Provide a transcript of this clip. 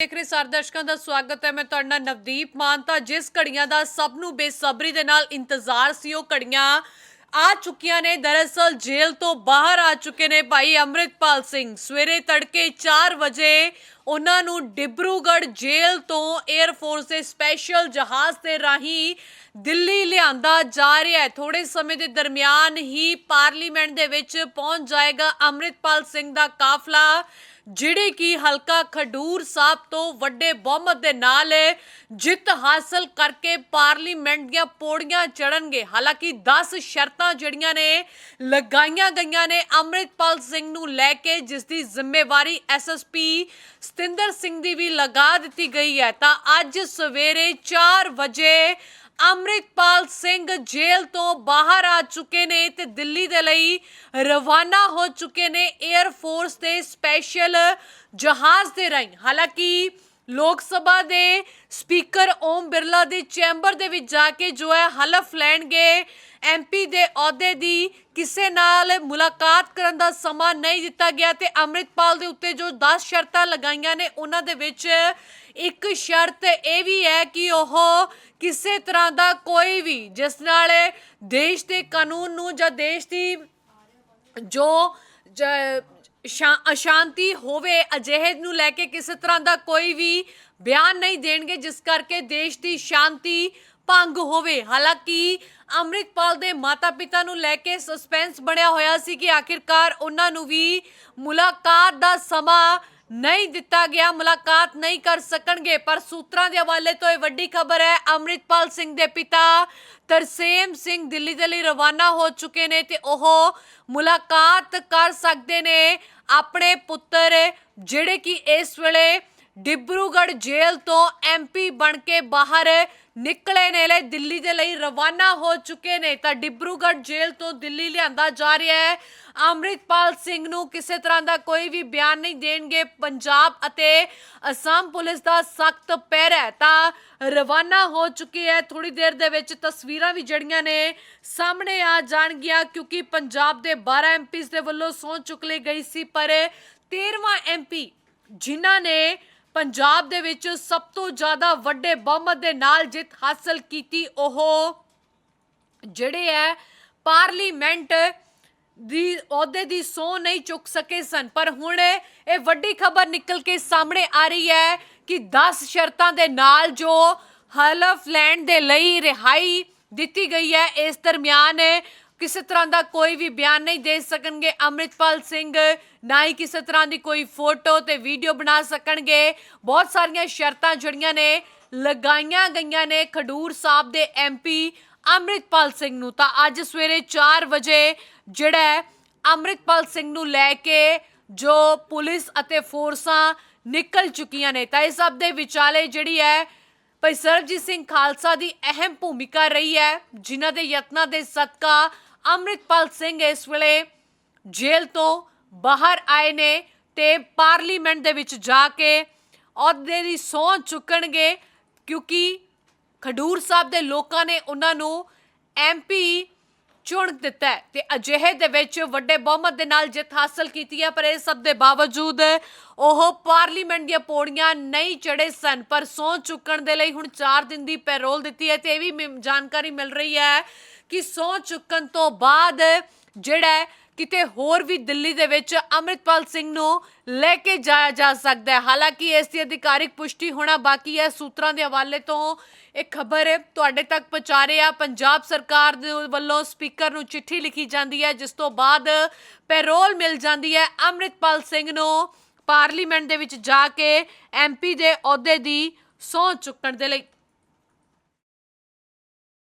ਦੇਖ ਰਹੇ ਸਾਰੇ ਦਰਸ਼ਕਾਂ ਦਾ ਸਵਾਗਤ ਹੈ। ਮੈਂ ਤੁਹਾਡਾ ਨਾਲ ਨਵਦੀਪ ਮਾਨ ਜਿਸ ਘੜੀਆਂ ਦਾ ਸਭ ਨੂੰ ਬੇਸਬਰੀ ਦੇ ਨਾਲ ਇੰਤਜ਼ਾਰ ਸੀ, ਉਹ ਘੜੀਆਂ ਆ ਚੁੱਕੀਆਂ ਨੇ। ਦਰਅਸਲ ਜੇਲ੍ਹ ਤੋਂ ਬਾਹਰ ਆ ਚੁੱਕੇ ਨੇ ਭਾਈ ਅੰਮ੍ਰਿਤਪਾਲ ਸਿੰਘ। ਸਵੇਰੇ ਤੜਕੇ 4 ਵਜੇ ਉਹਨਾਂ ਨੂੰ ਡਿਬਰੂਗੜ ਜੇਲ੍ਹ ਤੋਂ 에ਅਰ ਫੋਰਸ ਦੇ ਸਪੈਸ਼ਲ ਜਹਾਜ਼ ਤੇ ਰਾਹੀਂ ਦਿੱਲੀ ਲਿਆਂਦਾ ਜਾ ਰਿਹਾ ਹੈ। ਥੋੜੇ ਸਮੇਂ ਦੇ ਦਰਮਿਆਨ ਹੀ ਪਾਰਲੀਮੈਂਟ ਦੇ ਵਿੱਚ ਪਹੁੰਚ ਜਾਏਗਾ ਅੰਮ੍ਰਿਤਪਾਲ ਸਿੰਘ ਦਾ ਕਾਫਲਾ। ਜਿਹੜੇ ਕਿ ਹਲਕਾ ਖਡੂਰ ਸਾਹਿਬ ਤੋਂ ਵੱਡੇ ਬਹੁਮਤ ਦੇ ਨਾਲ ਜਿੱਤ ਹਾਸਲ ਕਰਕੇ ਪਾਰਲੀਮੈਂਟ ਦੀਆਂ ਪੌੜੀਆਂ ਚੜਨਗੇ ਹਾਲਾਂਕਿ 10 ਸ਼ਰਤਾਂ ਜਿਹੜੀਆਂ ਨੇ, ਲਗਾਈਆਂ ਗਈਆਂ ਨੇ ਅੰਮ੍ਰਿਤਪਾਲ ਸਿੰਘ ਨੂੰ ਲੈ ਕੇ, ਜਿਸ ਦੀ ਜ਼ਿੰਮੇਵਾਰੀ ਐਸਐਸਪੀ ਸਤਿੰਦਰ ਸਿੰਘ ਦੀ ਵੀ ਲਗਾ ਦਿੱਤੀ ਗਈ ਹੈ। ਤਾਂ ਅੱਜ ਸਵੇਰੇ 4 ਵਜੇ ਅੰਮ੍ਰਿਤਪਾਲ ਸਿੰਘ ਜੇਲ੍ਹ ਤੋਂ ਬਾਹਰ ਆ ਚੁੱਕੇ ਨੇ ਤੇ ਦਿੱਲੀ ਦੇ ਲਈ ਰਵਾਨਾ ਹੋ ਚੁੱਕੇ ਨੇ 에ਅਰ ਫੋਰਸ ਦੇ ਸਪੈਸ਼ਲ ਜਹਾਜ਼ ਦੇ ਰਾਹੀਂ। ਹਾਲਾਂਕਿ ਲੋਕ ਸਭਾ ਦੇ ਸਪੀਕਰ ਓਮ ਬਿਰਲਾ ਦੇ ਚੈਂਬਰ ਦੇ ਵਿੱਚ ਜਾ ਕੇ ਜੋ ਹੈ ਹਲਫ ਲੈਣਗੇ। ਐਮਪੀ ਦੇ ਅਹੁਦੇ ਦੀ ਕਿਸੇ ਨਾਲ ਮੁਲਾਕਾਤ ਕਰਨ ਦਾ ਸਮਾਂ ਨਹੀਂ ਦਿੱਤਾ ਗਿਆ ਤੇ ਅੰਮ੍ਰਿਤਪਾਲ ਦੇ ਉੱਤੇ ਜੋ 10 ਸ਼ਰਤਾਂ ਲਗਾਈਆਂ ਨੇ, ਉਹਨਾਂ ਦੇ ਵਿੱਚ ਇੱਕ ਸ਼ਰਤ ਇਹ ਵੀ ਹੈ ਕਿ ਉਹ ਕਿਸੇ ਤਰ੍ਹਾਂ ਦਾ ਕੋਈ ਵੀ, ਜਿਸ ਨਾਲ ਦੇਸ਼ ਦੇ ਕਾਨੂੰਨ ਨੂੰ ਜਾਂ ਦੇਸ਼ ਦੀ ਜੋ ਸ਼ਾ- ਅਸ਼ਾਂਤੀ ਹੋਵੇ, ਅਜਿਹੇ ਨੂੰ ਲੈ ਕੇ ਕਿਸੇ ਤਰ੍ਹਾਂ ਦਾ ਕੋਈ ਵੀ ਬਿਆਨ ਨਹੀਂ ਦੇਣਗੇ, ਜਿਸ ਕਰਕੇ ਦੇਸ਼ ਦੀ ਸ਼ਾਂਤੀ ਭੰਗ ਹੋਵੇ। ਹਾਲਾਂਕਿ ਅੰਮ੍ਰਿਤਪਾਲ ਦੇ ਮਾਤਾ-ਪਿਤਾ ਨੂੰ ਲੈ ਕੇ ਸਸਪੈਂਸ ਬਣਿਆ ਹੋਇਆ ਸੀ ਕਿ ਆਖਿਰਕਾਰ ਉਹਨਾਂ ਨੂੰ ਵੀ ਮੁਲਾਕਾਤ ਦਾ ਸਮਾਂ ਨਹੀਂ ਦਿੱਤਾ ਗਿਆ, ਮੁਲਾਕਾਤ ਨਹੀਂ ਕਰ ਸਕਣਗੇ, ਪਰ ਸੂਤਰਾਂ ਦੇ ਹਵਾਲੇ ਤੋਂ ਇਹ ਵੱਡੀ ਖਬਰ ਹੈ, ਅੰਮ੍ਰਿਤਪਾਲ ਸਿੰਘ ਦੇ ਪਿਤਾ ਤਰਸੇਮ ਸਿੰਘ ਦਿੱਲੀ ਦੇ ਲਈ ਰਵਾਨਾ ਹੋ ਚੁੱਕੇ ਨੇ ਤੇ ਉਹ ਮੁਲਾਕਾਤ ਕਰ ਸਕਦੇ ਨੇ ਆਪਣੇ ਪੁੱਤਰ, ਜਿਹੜੇ ਕਿ ਇਸ ਵੇਲੇ ਡਿਬਰੂਗੜ੍ਹ ਜੇਲ੍ਹ ਤੋਂ ਐਮਪੀ ਬਣ ਕੇ ਬਾਹਰ ਨਿਕਲੇ ਨੇ, ਲੈ ਦਿੱਲੀ ਦੇ ਲਈ ਰਵਾਨਾ ਹੋ ਚੁੱਕੇ ਨੇ। ਤਾਂ ਡਿਬਰੂਗੜ੍ਹ ਜੇਲ੍ਹ ਤੋਂ ਦਿੱਲੀ ਲਿਆਂਦਾ ਜਾ ਰਿਹਾ ਹੈ। ਅੰਮ੍ਰਿਤਪਾਲ ਸਿੰਘ ਨੂੰ ਕਿਸੇ ਤਰ੍ਹਾਂ ਦਾ ਕੋਈ ਵੀ ਬਿਆਨ ਨਹੀਂ ਦੇਣਗੇ। ਪੰਜਾਬ ਅਤੇ ਅਸਾਮ ਪੁਲਿਸ ਦਾ ਸਖਤ ਪੈਰ ਹੈ। ਤਾਂ ਰਵਾਨਾ ਹੋ ਚੁੱਕੀ ਹੈ। ਥੋੜੀ ਦੇਰ ਦੇ ਵਿੱਚ ਤਸਵੀਰਾਂ ਵੀ ਜੜੀਆਂ ਨੇ, ਸਾਹਮਣੇ ਆ ਜਾਣਗੀਆਂ, ਕਿਉਂਕਿ ਪੰਜਾਬ ਦੇ 12 ਐਮਪੀਸ ਦੇ ਵੱਲੋਂ ਸਹੁੰ ਚੁੱਕ ਲਈ ਗਈ ਸੀ। ਪਰ 13ਵਾਂ ਐਮਪੀ ਜਿਨ੍ਹਾਂ ਨੇ ਪੰਜਾਬ ਦੇ ਵਿੱਚ ਸਭ ਤੋਂ ਜ਼ਿਆਦਾ ਵੱਡੇ ਬਹੁਮਤ ਦੇ ਨਾਲ ਜਿੱਤ ਹਾਸਲ ਕੀਤੀ ਉਹ ਜਿਹੜੇ ਹੈ, ਪਾਰਲੀਮੈਂਟ ਦੀ ਅਹੁਦੇ ਦੀ ਸੌ ਨਹੀਂ ਚੁੱਕ ਸਕੇ ਸਨ। ਪਰ ਹੁਣ ਇਹ ਵੱਡੀ ਖਬਰ ਨਿਕਲ ਕੇ ਸਾਹਮਣੇ ਆ ਰਹੀ ਹੈ ਕਿ 10 ਸ਼ਰਤਾਂ ਦੇ ਨਾਲ ਜੋ ਹਲਫ ਲੈਣ ਦੇ ਲਈ ਰਿਹਾਈ ਦਿੱਤੀ ਗਈ ਹੈ, ਇਸ ਦਰਮਿਆਨ ਕਿਸੇ ਤਰ੍ਹਾਂ ਦਾ ਕੋਈ ਵੀ ਬਿਆਨ ਨਹੀਂ ਦੇ ਸਕਣਗੇ। ਅੰਮ੍ਰਿਤਪਾਲ ਸਿੰਘ, ਨਾ ਹੀ ਕਿਸੇ ਤਰ੍ਹਾਂ ਦੀ ਕੋਈ ਫੋਟੋ ਤੇ ਵੀਡੀਓ ਬਣਾ ਸਕਣਗੇ। ਬਹੁਤ ਸਾਰੀਆਂ ਸ਼ਰਤਾਂ ਜਿਹੜੀਆਂ ਨੇ, ਲਗਾਈਆਂ ਗਈਆਂ ਨੇ ਖਡੂਰ ਸਾਹਿਬ ਦੇ ਐਮਪੀ ਅੰਮ੍ਰਿਤਪਾਲ ਸਿੰਘ ਨੂੰ। ਤਾਂ ਅੱਜ ਸਵੇਰੇ 4 ਵਜੇ ਜਿਹੜਾ ਹੈ, ਅੰਮ੍ਰਿਤਪਾਲ ਸਿੰਘ ਨੂੰ ਲੈ ਕੇ ਜੋ ਪੁਲਿਸ ਅਤੇ ਫੋਰਸਾਂ ਨਿਕਲ ਚੁੱਕੀਆਂ ਨੇ। ਤਾਂ ਇਸ ਸਭ ਦੇ ਵਿਚਾਲੇ ਜਿਹੜੀ ਹੈ, ਭਾਈ ਸਰਬਜੀਤ ਸਿੰਘ ਖਾਲਸਾ ਦੀ ਅਹਿਮ ਭੂਮਿਕਾ ਰਹੀ ਹੈ, ਜਿਨ੍ਹਾਂ ਦੇ ਯਤਨਾਂ ਦੇ ਸਦਕਾ ਅੰਮ੍ਰਿਤਪਾਲ ਸਿੰਘ ਇਸ ਵੇਲੇ ਜੇਲ੍ਹ ਤੋਂ ਬਾਹਰ ਆਏ ਨੇ ਤੇ ਪਾਰਲੀਮੈਂਟ ਦੇ ਵਿੱਚ ਜਾ ਕੇ ਅਹੁਦੇ ਦੀ ਸਹੁੰ ਚੁੱਕਣਗੇ ਕਿਉਂਕਿ ਖਡੂਰ ਸਾਹਿਬ ਦੇ ਲੋਕਾਂ ਨੇ ਉਹਨਾਂ ਨੂੰ ਐਮਪੀ ਚੁਣ ਦਿੱਤਾ ਹੈ ਤੇ ਅਜਿਹੇ ਦੇ ਵਿੱਚ ਵੱਡੇ ਬਹੁਮਤ ਦੇ ਨਾਲ ਜਿੱਤ ਹਾਸਲ ਕੀਤੀ ਹੈ, ਪਰ ਇਹ ਸਭ ਦੇ ਬਾਵਜੂਦ ਉਹ ਪਾਰਲੀਮੈਂਟ ਦੀਆਂ ਪੌੜੀਆਂ ਨਹੀਂ ਚੜੇ ਸਨ, ਪਰ ਸੌ ਚੁੱਕਣ ਦੇ ਲਈ ਹੁਣ 4 ਦਿਨ ਦੀ ਪੈਰੋਲ ਦਿੱਤੀ ਹੈ ਤੇ ਇਹ ਵੀ ਜਾਣਕਾਰੀ ਮਿਲ ਰਹੀ ਹੈ ਕਿ ਸੌ ਚੁੱਕਣ ਤੋਂ ਬਾਅਦ ਜਿਹੜਾ ਕਿਤੇ ਹੋਰ ਵੀ ਦਿੱਲੀ ਦੇ ਵਿੱਚ ਅੰਮ੍ਰਿਤਪਾਲ ਸਿੰਘ ਨੂੰ ਲੈ ਕੇ ਜਾਇਆ ਜਾ ਸਕਦਾ ਹੈ। ਹਾਲਾਂਕਿ ਇਸ ਦੀ ਅਧਿਕਾਰਿਕ ਪੁਸ਼ਟੀ ਹੋਣਾ ਬਾਕੀ ਹੈ। ਸੂਤਰਾਂ ਦੇ ਹਵਾਲੇ ਤੋਂ ਇਹ ਖਬਰ ਤੁਹਾਡੇ ਤੱਕ ਪਹੁੰਚਾ ਰਹੇ ਆ। ਪੰਜਾਬ ਸਰਕਾਰ ਦੇ ਵੱਲੋਂ ਸਪੀਕਰ ਨੂੰ ਚਿੱਠੀ ਲਿਖੀ ਜਾਂਦੀ ਹੈ, ਜਿਸ ਤੋਂ ਬਾਅਦ ਪੈਰੋਲ ਮਿਲ ਜਾਂਦੀ ਹੈ। ਅੰਮ੍ਰਿਤਪਾਲ ਸਿੰਘ ਨੂੰ ਪਾਰਲੀਮੈਂਟ ਦੇ ਵਿੱਚ ਜਾ ਕੇ ਐਮਪੀ ਦੇ ਅਹੁਦੇ ਦੀ ਸਹੁੰ ਚੁੱਕਣ ਦੇ ਲਈ